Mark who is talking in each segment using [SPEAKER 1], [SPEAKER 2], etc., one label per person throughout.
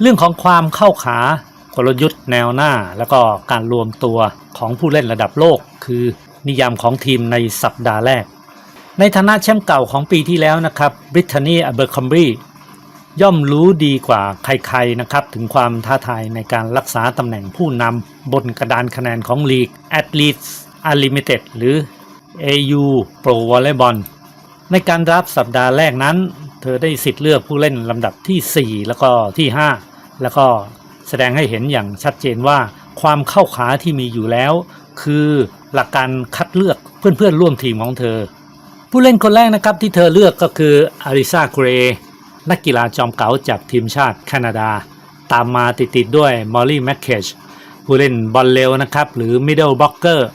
[SPEAKER 1] เรื่องของความเข้าขากลยุทธ์แนวหน้า แล้วก็การรวมตัวของผู้เล่นระดับโลก คือนิยามของทีมในสัปดาห์แรก ในฐานะแชมป์เก่าของปีที่แล้วนะครับบริ t านีอเบอร์คัมบีย่อมรู้ดีกว่าใครๆนะครับ ถึงความท้าทายในการรักษาตำแหน่งผู้นำบนกระดานคะแนนของลีก Athletes Unlimited หรือ AU Pro Volleyball ในการรับสัปดาห์แรกนั้น เธอได้สิทธิ์เลือกผู้เล่นลำดับที่ 4 แล้วก็ที่ 5 แล้วก็แสดงให้เห็นอย่างชัดเจนว่าความเข้าขาที่มีอยู่แล้ว คือหลักการคัดเลือกเพื่อนๆ ร่วมทีมของเธอ ผู้เล่นคนแรกนะครับที่เธอเลือกก็คืออาริซาเกรนักกีฬาจอมเก๋าจากทีมชาติแคนาดา ตามมาติดๆด้วยมอลลี่แมคเคชผู้เล่นบอลเร็วนะครับ หรือมิดเดิลบล็อกเกอร์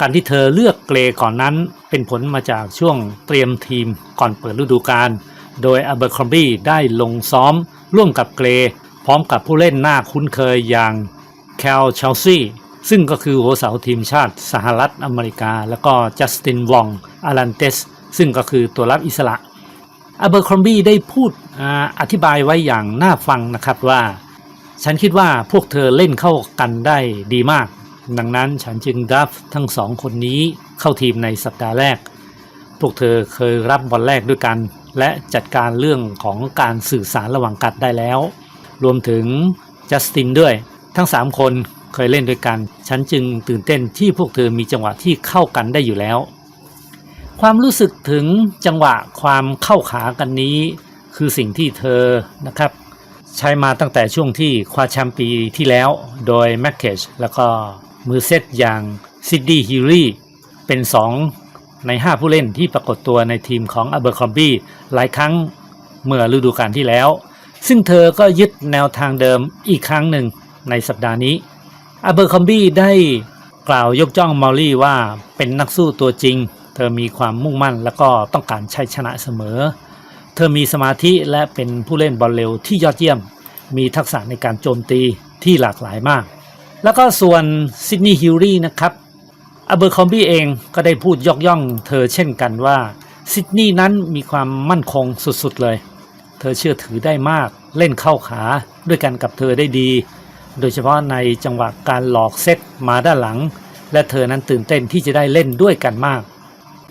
[SPEAKER 1] การที่เธอเลือกเกรก่อนนั้น เป็นผลมาจากช่วงเตรียมทีมก่อนเปิดฤดูกาลโดยอเบอร์คอมบี้ได้ลงซ้อมร่วมกับเกร พร้อมกับผู้เล่นหน้าคุ้นเคยอย่างแคลเชลซีซึ่งก็คือหัวเสาทีมชาติสหรัฐอเมริกา แล้วก็จัสตินวองอารันเตสซึ่งก็คือตัวรับอิสระอเบอร์คอมบี้ได้พูดออธิบายไว้อย่างน่าฟังนะครับว่า ฉันคิดว่าพวกเธอเล่นเข้ากันได้ดีมาก ดังนั้นฉันจึงดับทั้งสองคนนี้เข้าทีมในสัปดาห์แรก พวกเธอเคยรับบอลแรกด้วยกัน และจัดการเรื่องของการสื่อสารระหว่างกัดได้แล้ว รวมถึงจัสตินด้วย ทั้ง 3 คนเคยเล่นด้วยกัน ฉันจึงตื่นเต้นที่พวกเธอมีจังหวะที่เข้ากันได้อยู่แล้ว ความรู้สึกถึงจังหวะความเข้าขากันนี้ คือสิ่งที่เธอนะครับ ใช้มาตั้งแต่ช่วงที่คว้าแชมป์ปีที่แล้วโดยแมคเคชแล้วก็มือเซตอย่างซิดดี้ฮิลลี่เป็น 2 ใน 5 ผู้เล่นที่ปรากฏตัวในทีมของอเบอร์คอมบี้หลายครั้งเมื่อฤดูกาลที่แล้ว ซึ่งเธอก็ยึดแนวทางเดิมอีกครั้งหนึ่งในสัปดาห์นี้อเบอร์คอมบี้ได้กล่าวยกจ้องมอลลี่ว่าเป็นนักสู้ตัวจริง เธอมีความมุ่งมั่นและก็ต้องการชัยชนะเสมอ เธอมีสมาธิและเป็นผู้เล่นบอลเร็วที่ยอดเยี่ยม มีทักษะในการโจมตีที่หลากหลายมาก แล้วก็ส่วนซิดนีย์ฮิลลี่นะครับอเบอร์คอมบี้เองก็ได้พูดยกย่องเธอเช่นกันว่าซิดนีย์นั้นมีความมั่นคงสุดๆเลย เธอเชื่อถือได้มากเล่นเข้าขาด้วยกันกับเธอได้ดี โดยเฉพาะในจังหวะการหลอกเซตมาด้านหลัง และเธอนั้นตื่นเต้นที่จะได้เล่นด้วยกันมาก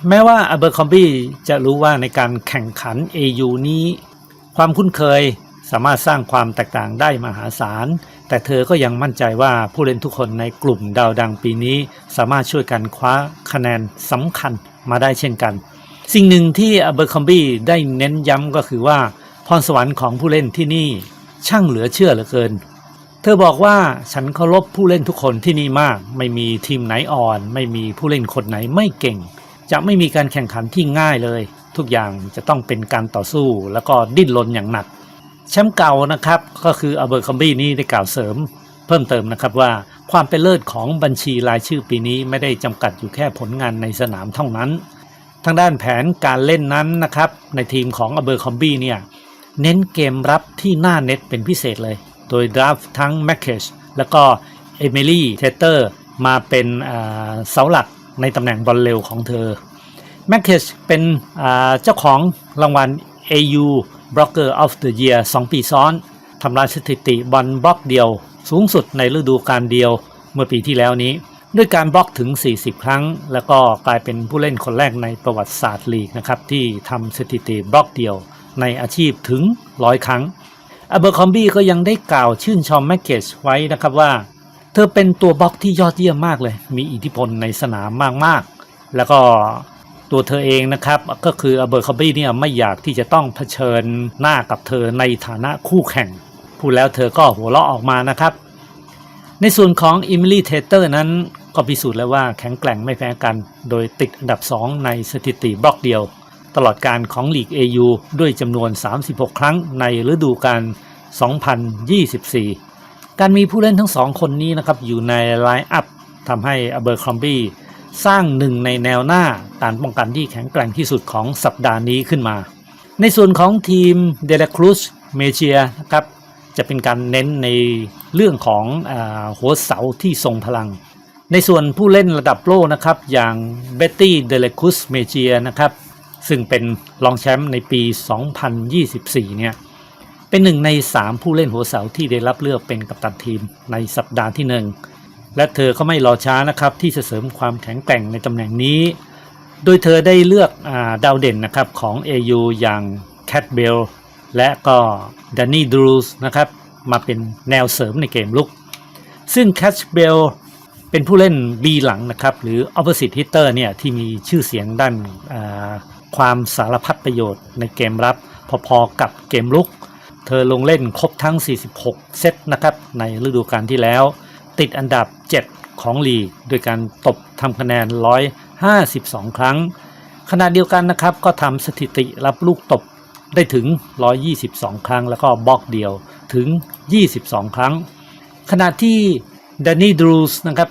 [SPEAKER 1] แม้ว่าอเบอร์คอมบี้จะรู้ว่าในการแข่งขัน AU นี้ ความคุ้นเคยสามารถสร้างความแตกต่างได้มหาศาล แต่เธอก็ยังมั่นใจว่าผู้เล่นทุกคนในกลุ่มดาวดังปีนี้ สามารถช่วยกันคว้าคะแนนสำคัญมาได้เช่นกัน สิ่งหนึ่งที่อเบอร์คอมบี้ได้เน้นย้ำก็คือว่า พรสวรรค์ของผู้เล่นที่นี่ช่างเหลือเชื่อเหลือเกิน เธอบอกว่าฉันเคารพผู้เล่นทุกคนที่นี่มาก ไม่มีทีมไหนอ่อน ไม่มีผู้เล่นคนไหนไม่เก่ง จะไม่มีการแข่งขันที่ง่ายเลย ทุกอย่างจะต้องเป็นการต่อสู้แล้วก็ดิ้นรนอย่างหนัก แชมป์เก่านะครับก็คืออเบอร์คอมบี้นี่ได้กล่าวเสริม เพิ่มเติมนะครับว่าความเป็นเลิศของบัญชีรายชื่อปีนี้ไม่ได้จำกัดอยู่แค่ผลงานในสนามเท่านั้น ทางด้านแผนการเล่นนั้นนะครับในทีมของอเบอร์คอมบี้เนี่ย เน้นเกมรับที่หน้าเน็ตเป็นพิเศษเลย โดยดราฟทั้งแมคเคชแล้วก็เอมิลี่เทเตอร์มาเป็นเสาหลักในตำแหน่งบอลเร็วของเธอแมคเคชเป็นเจ้าของรางวัล AU Blocker of the Year 2 ปีซ้อนทำลายสถิติบอลบล็อกเดียว สูงสุดในฤดูกาลเดียวเมื่อปีที่แล้วนี้ ด้วยการบล็อกถึง 40 ครั้ง แล้วก็กลายเป็นผู้เล่นคนแรกในประวัติศาสตร์ลีกนะครับที่ทำสถิติบล็อกเดียว ในอาชีพถึง100ครั้งอเบอร์คอมบี้ก็ยังได้กล่าวชื่นชมแมคเกชไว้นะครับว่า เธอเป็นตัวบล็อกที่ยอดเยี่ยมมากเลย มีอิทธิพลในสนามมากๆ แล้วก็ตัวเธอเองนะครับ ก็คืออเบอร์คอมบี้เนี่ยไม่อยากที่จะต้องเผชิญหน้ากับเธอในฐานะคู่แข่ง พูดแล้วเธอก็หัวเราะออกมานะครับ ในส่วนของอิมิลี่เทเตอร์นั้นก็พิสูจน์แล้วว่าแข็งแกร่งไม่แพ้กัน โดยติดอันดับ 2 ในสถิติบล็อกเดียว ตลอดการของลีก AU ด้วยจำนวน 36 ครั้งในฤดูกาล 2024 การมีผู้เล่นทั้งสองคนนี้นะครับอยู่ในไลน์อัพทำให้อเบอร์คอมบี้สร้างหนึ่งในแนวหน้าการป้องกันที่แข็งแกร่งที่สุดของสัปดาห์นี้ขึ้นมา ในส่วนของทีมเดลครูสเมเชียนะครับจะเป็นการเน้นในเรื่องของอหัวเสาที่ทรงพลัง ในส่วนผู้เล่นระดับโลกนะครับอย่างเบตตี้เดลคุสเมเชียนะครับ ซึ่งเป็นรองแชมป์ในปี 2024 เนี่ย เป็นหนึ่งใน 3 ผู้เล่นหัวเสาที่ได้รับเลือกเป็นกัปตันทีมในสัปดาห์ที่ 1 และเธอก็ไม่รอช้านะครับ ที่จะเสริมความแข็งแกร่งในตำแหน่งนี้ โดยเธอได้เลือกอาดาวเด่นนะครับของ AU อย่างแคทเบลและก็ดนนี่ดรูสนะครับมาเป็นแนวเสริมในเกมลุก ซึ่งแคทเบลเป็นผู้เล่น B หลังนะครับ หรือ opposite hitter เนี่ยที่มีชื่อเสียงด้านา ความสารพัดประโยชน์ในเกมรับ พอๆกับเกมลุก เธอลงเล่นครบทั้ง 46 เซตนะครับในฤดูกาลที่แล้ว ติดอันดับ 7 ของลีกโดยการตบทำคะแนน 152 ครั้ง ขณะเดียวกันนะครับก็ทำสถิติรับลูกตบได้ถึง 122 ครั้ง แล้วก็บล็อกเดียวถึง 22 ครั้ง ขณะที่แดนนี่ดรูสนะครับ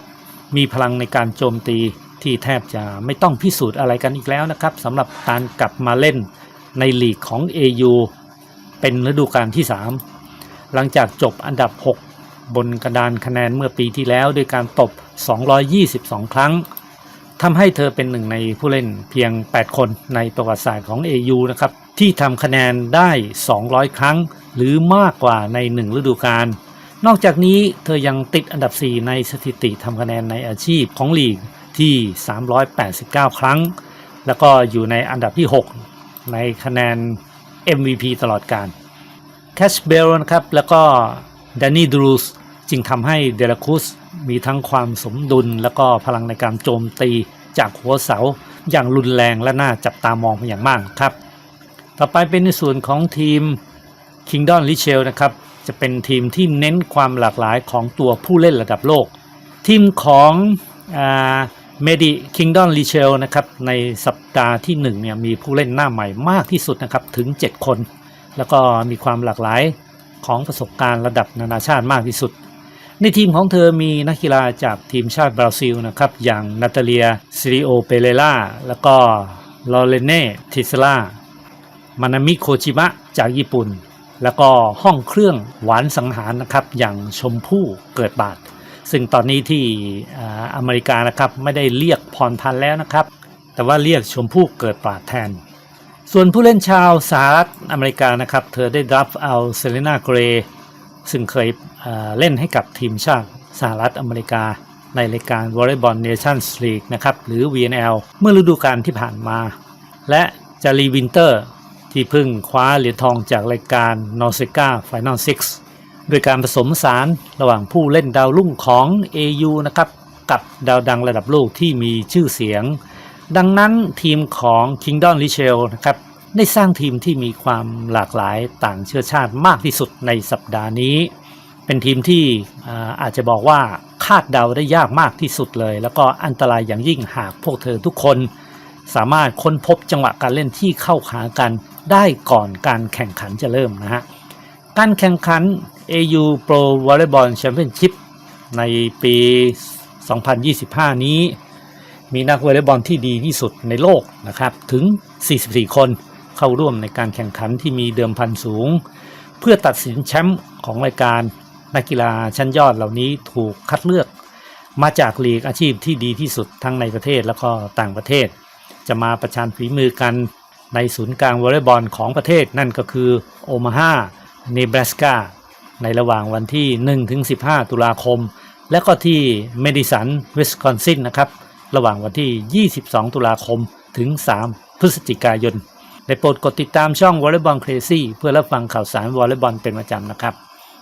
[SPEAKER 1] มีพลังในการโจมตี ที่แทบจะไม่ต้องพิสูจน์อะไรกันอีกแล้วนะครับสำหรับการกลับมาเล่นในลีกของ AU เป็นฤดูกาลที่ 3 หลังจากจบอันดับ 6 บนกระดานคะแนนเมื่อปีที่แล้วด้วยการตบ 222 ครั้งทำให้เธอเป็นหนึ่งในผู้เล่นเพียง 8 คนในประวัติศาสตร์ของ AU นะครับที่ทำคะแนนได้ 200 ครั้ง หรือมากกว่าใน 1 ฤดูกาลนอกจากนี้เธอยังติดอันดับ 4 ในสถิติทำคะแนนในอาชีพของลีก ที่ 389 ครั้ง แล้วก็อยู่ในอันดับที่ 6 ในคะแนน MVP ตลอดการแคชเบลนะครับ แล้วก็แดนนี่ดรูสจึงทำให้เดลคุสมีทั้งความสมดุล แล้วก็พลังในการโจมตีจากหัวเสาอย่างรุนแรงและน่าจับตามองเป็นอย่างมากครับ ต่อไปเป็นในส่วนของทีม Kingdom r i c h e l นะครับ จะเป็นทีมที่เน้นความหลากหลายของตัวผู้เล่นระดับโลก ทีมของ เมดิคิงดอนรีเชลนะครับในสัปดาห์ที่1เนี่ยมีผู้เล่นหน้าใหม่มากที่สุดนะครับถึง 7 คน แล้วก็มีความหลากหลายของประสบการณ์ระดับนานาชาติมากที่สุด ในทีมของเธอมีนักกีฬาจากทีมชาติบราซิลนะครับอย่างนาตาเลียซิริโอเปเรล่าแล้วก็ลอเรเน่ทิสลามานามิโคจิมะจากญี่ปุ่น แล้วก็ห้องเครื่องหวานสังหารนะครับอย่างชมพู่เกิดบาท ซึ่งตอนนี้ที่อ่าอเมริกานะครับไม่ได้เรียกพรพันธ์แล้วนะครับ แต่ว่าเรียกชมพู่เกิดบาทแทน ส่วนผู้เล่นชาวสหรัฐอเมริกานะครับ เธอได้รับเอาเซเลนาเกรซึ่งเคยอ่าเล่นให้กับทีมชาติสหรัฐอเมริกา ในรายการ Volleyball Nations League นะครับหรือ VNL เมื่อฤดูกาลที่ผ่านมา และจารีวินเตอร์ที่เพิ่งคว้าเหรียญทองจากรายการ n o s e c a Final 6 โดยการผสมสารระหว่างผู้เล่นดาวรุ่งของ AU นะครับกับดาวดังระดับโลกที่มีชื่อเสียง ดังนั้นทีมของ Kingdom r i c h e l นะครับได้สร้างทีมที่มีความหลากหลายต่างเชื้อชาติมากที่สุดในสัปดาห์นี้ เป็นทีมที่อาอาจจะบอกว่าคาดเดาได้ยากมากที่สุดเลย แล้วก็อันตรายอย่างยิ่งหากพวกเธอทุกคน สามารถค้นพบจังหวะการเล่นที่เข้าขากันได้ก่อนการแข่งขันจะเริ่มนะฮะ การแข่งขัน AU Pro Volleyball Championship ในปี 2025 นี้ มีนักวอลเลย์บอลที่ดีที่สุดในโลกนะครับ ถึง 44 คนเข้าร่วมในการแข่งขันที่มีเดิมพันสูง เพื่อตัดสินแชมป์ของรายการนักกีฬาชั้นยอดเหล่านี้ถูกคัดเลือก มาจากลีกอาชีพที่ดีที่สุดทั้งในประเทศแล้วก็ต่างประเทศ จะมาประชันฝีมือกันในศูนย์กลางวอลเลย์บอลของประเทศนั่นก็คือโอมาฮา เนบราสกาในระหว่างวันที่ 1-15 ตุลาคม และก็ที่เมดิสันเวสคอนซินนะครับ ระหว่างวันที่ 22 ตุลาคมถึง 3 พฤศจิกายนได้โปรดกดติดตามช่องวอลเลย์บอลเครซี่เพื่อรับฟังข่าวสารวอลเลย์บอลเป็นประจำนะครับ